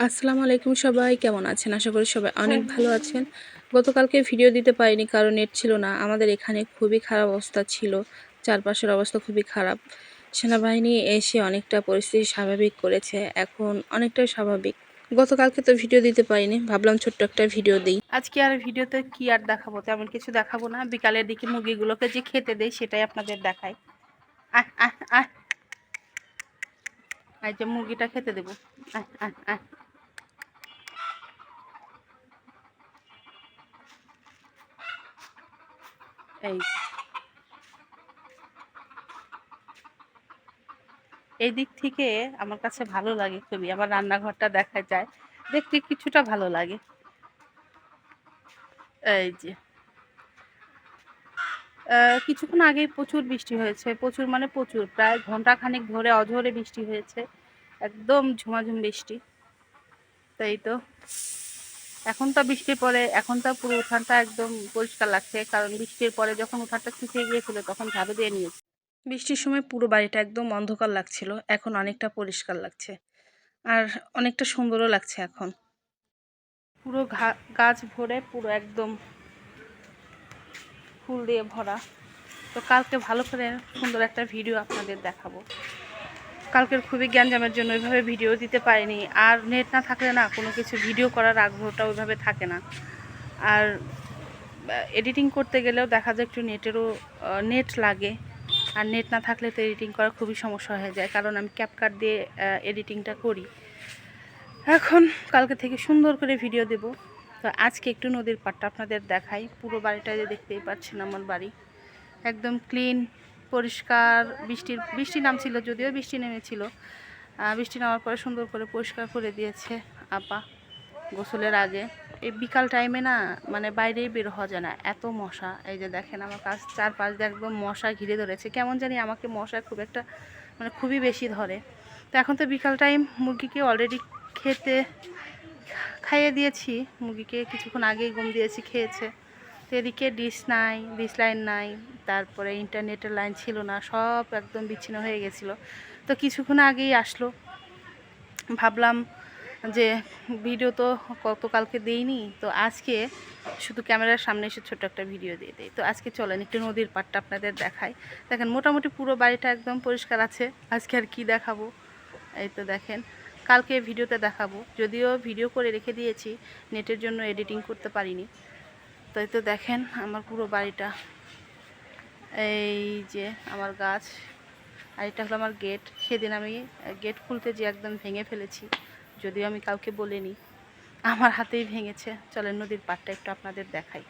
আসসালামু আলাইকুম সবাই কেমন আছেন? আশা করি সবাই অনেক ভালো আছেন। গতকালকে ভিডিও দিতে পারিনি কারণ নেট ছিল না। আমাদের এখানে খুবই খারাপ অবস্থা ছিল। চারপাশের অবস্থা খুবই খারাপ। সেনাবাহিনী এসে অনেকটা পরিস্থিতি স্বাভাবিক করেছে। এখন অনেকটাই স্বাভাবিক। গতকালকে তো ভিডিও দিতে পারিনি। ভাবলাম ছোট্ট একটা ভিডিও দিই। আজকে আর ভিডিওতে কি আর দেখাবো? তেমন কিছু দেখাবো না। বিকালের দিকে মুরগিগুলোকে যে খেতে দেই সেটাই আপনাদের দেখাই। আহ আহ আহ। যে মুরগিটা খেতে দেবো। আহ আহ আহ। এই। এই দিক থেকে আমার কাছে ভালো লাগে খুবই, আমার রান্নাঘরটা দেখা যায়, দেখতে কিছুটা ভালো লাগে। এই যে। কিছুক্ষণ আগে প্রচুর বৃষ্টি হয়েছে, প্রচুর মানে প্রচুর, প্রায় ঘণ্টা খানেক ধরে অঝরে বৃষ্টি হয়েছে, একদম ঝুমাঝুম বৃষ্টি। তাই তো। এখন তো বৃষ্টির পরে এখন তো পুরো উঠানটা একদম পরিষ্কার লাগছে কারণ বৃষ্টির পরে যখন উঠানটা শুকিয়ে গিয়েছিল তখন ঝাড়ু দিয়ে নিয়েছি। বৃষ্টির সময় পুরো বাড়িটা একদম অন্ধকার লাগছিল এখন অনেকটা পরিষ্কার লাগছে আর অনেকটা সুন্দরও লাগছে এখন। পুরো গাছ ভরে পুরো একদম ফুল দিয়ে ভরা। তো কালকে ভালো করে সুন্দর একটা ভিডিও আপনাদের দেখাবো। কালকের খুবই জ্ঞানজামের জন্য ওইভাবে ভিডিও দিতে পারিনি। আর নেট না থাকলে না কোনো কিছু ভিডিও করার আগ্রহটা ওইভাবে থাকে না। আর এডিটিং করতে গেলেও দেখা যায় একটু নেটেরও নেট লাগে। আর নেট না থাকলে তো এডিটিং করা খুবই সমস্যা হয়ে যায়। কারণ আমি ক্যাপকাট দিয়ে এডিটিংটা করি। এখন কালকে থেকে সুন্দর করে ভিডিও দেব। তো আজকে একটু নদীর পাড়টা আপনাদের দেখাই। পুরো বাড়িটা যে দেখতেই পাচ্ছেন আমার বাড়ি। একদম ক্লিন পরিষ্কার বৃষ্টির, বৃষ্টি নামছিল যদিও বৃষ্টি নেমেছিল। বৃষ্টি নামার পরে সুন্দর করে পরিষ্কার করে দিয়েছে আপা গোসলের আগে। এই বিকাল টাইমে না মানে বাইরেই বের হওয়া যায় না, এত মশা। এই যে দেখেন আমার কাছ চারপাশ দিয়ে একদম মশা ঘিরে ধরেছে। কেমন জানি আমাকে মশা খুব একটা মানে খুবই বেশি ধরে। তো এখন তো বিকাল টাইম মুরগিকে অলরেডি খেতে, খাইয়ে দিয়েছি। মুরগিকে কিছুক্ষণ আগেই ঘুম দিয়েছি, খেয়েছে। এদিকে ডিশ নাই ডিশ লাইন নাই, তারপরে ইন্টারনেটের লাইন ছিল না, সব একদম বিচ্ছিন্ন হয়ে গেছিল। তো কিছুক্ষণ আগেই আসলো। ভাবলাম যে ভিডিও তো গতকালকে দেইনি, তো আজকে শুধু ক্যামেরার সামনে এসে ছোট্ট একটা ভিডিও দিয়ে দেয় তো আজকে চলেন, একটু নদীর পাড়টা আপনাদের দেখাই। দেখেন, মোটামুটি পুরো বাড়িটা একদম পরিষ্কার আছে। আজকে আর কি দেখাবো? এই তো দেখেন, কালকে ভিডিওতে দেখাবো। যদিও ভিডিও করে রেখে দিয়েছি নেটের জন্য এডিটিং করতে পারিনি। তো এই তো দেখেন আমার পুরো বাড়িটা। এই যে আমার গাছ, আর এটা হলো আমার গেট সেদিন আমি গেট খুলতে যে একদম ভেঙে ফেলেছি, যদিও আমি কাউকে বলিনি। আমার হাতেই ভেঙেছে। চলেন নদীর পাড়টা একটু আপনাদের দেখাই।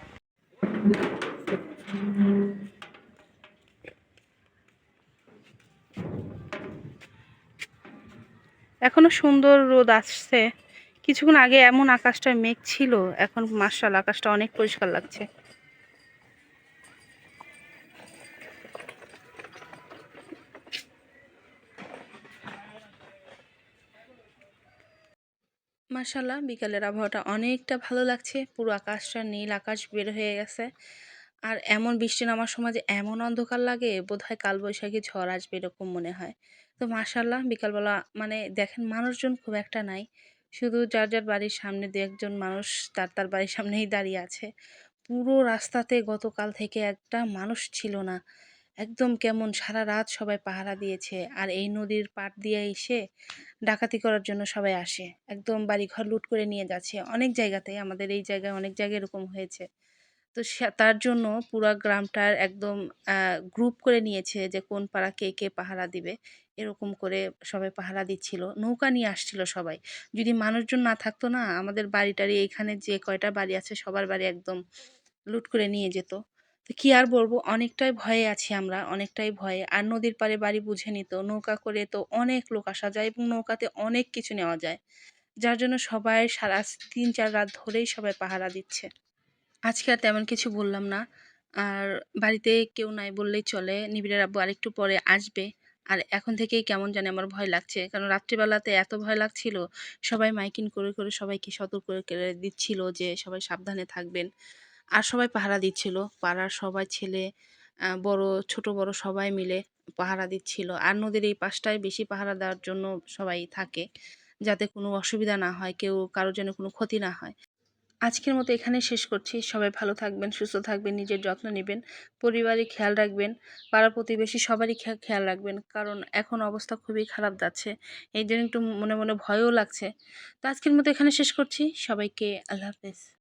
এখনও সুন্দর রোদ আসছে। কিছুক্ষণ আগে এমন আকাশটা মেঘ ছিল, এখন মার্শাল আকাশটা অনেক পরিষ্কার লাগছে। মার্শাল্লাহ বিকালের আবহাওয়াটা অনেকটা ভালো লাগছে, পুরো আকাশটা নীল আকাশ বের হয়ে গেছে। আর এমন বৃষ্টি নামার সময় যে এমন অন্ধকার লাগে, বোধহয় কালবৈশাখী ঝড় আসবে এরকম মনে হয়। তো মার্শাল্লাহ বিকালবেলা মানে দেখেন মানুষজন খুব একটা নাই শুধু যার যার বাড়ির সামনে দু একজন মানুষ, তার তার বাড়ির সামনেই দাঁড়িয়ে আছে। পুরো রাস্তাতে গতকাল থেকে একটা মানুষ ছিল না। একদম কেমন সারা রাত সবাই পাহারা দিয়েছে আর এই নদীর পাট দিয়ে এসে ডাকাতি করার জন্য সবাই আসে। একদম বাড়িঘর লুট করে নিয়ে যাচ্ছে। অনেক জায়গাতে, আমাদের এই জায়গায় অনেক জায়গায় এরকম হয়েছে। তো তার জন্য পুরো গ্রামটার একদম গ্রুপ করে নিয়েছে যে কোন পাড়া কে কে পাহারা দিবে। এরকম করে সবাই পাহারা দিচ্ছিল। নৌকা নিয়ে আসছিল সবাই। যদি মানুষজন না থাকতো না, আমাদের বাড়িটারি এইখানে যে কয়টা বাড়ি আছে সবার বাড়ি একদম লুট করে নিয়ে যেত। তো কি আর বলব, অনেকটাই ভয়ে আছি আমরা, অনেকটাই ভয়ে। আর নদীর পাড়ে বাড়ি বুঝে নিত, নৌকা করে তো অনেক লোক আসা যায় এবং নৌকাতে অনেক কিছু নেওয়া যায়। যার জন্য সবাই সারা তিন চার রাত ধরেই সবাই পাহারা দিচ্ছে। আজকে আর তেমন কিছু বললাম না। আর বাড়িতে কেউ নাই বললেই চলে। নিবিড়ের আব্বু আরেকটু পরে আসবে। আর এখন থেকেই কেমন জানি আমার ভয় লাগছে। কারণ রাত্রিবেলাতে এত ভয় লাগছিল, সবাই মাইকিং করে করে সবাইকে সতর্ক করে দিচ্ছিল যে সবাই সাবধানে থাকবেন। আর সবাই পাহারা দিচ্ছিল। পাড়ার সবাই ছেলে বড়, ছোট, বড় সবাই মিলে পাহারা দিচ্ছিল। আর নদীর এই পাশটায় বেশি পাহারা দেওয়ার জন্য সবাই থাকে। যাতে কোনো অসুবিধা না হয়, কেউ কারোর জন্য কোনো ক্ষতি না হয়। আজকের মতো এখানে শেষ করছি। সবাই ভালো থাকবেন, সুস্থ থাকবেন, নিজের যত্ন নেবেন পরিবারের খেয়াল রাখবেন, পাড়া প্রতিবেশী সবারই খেয়াল রাখবেন, কারণ এখন অবস্থা খুবই খারাপ যাচ্ছে। এই জন্য একটু মনে মনে ভয়ও লাগছে। তো আজকের মতো এখানে শেষ করছি। সবাইকে আল্লাহ হাফেজ।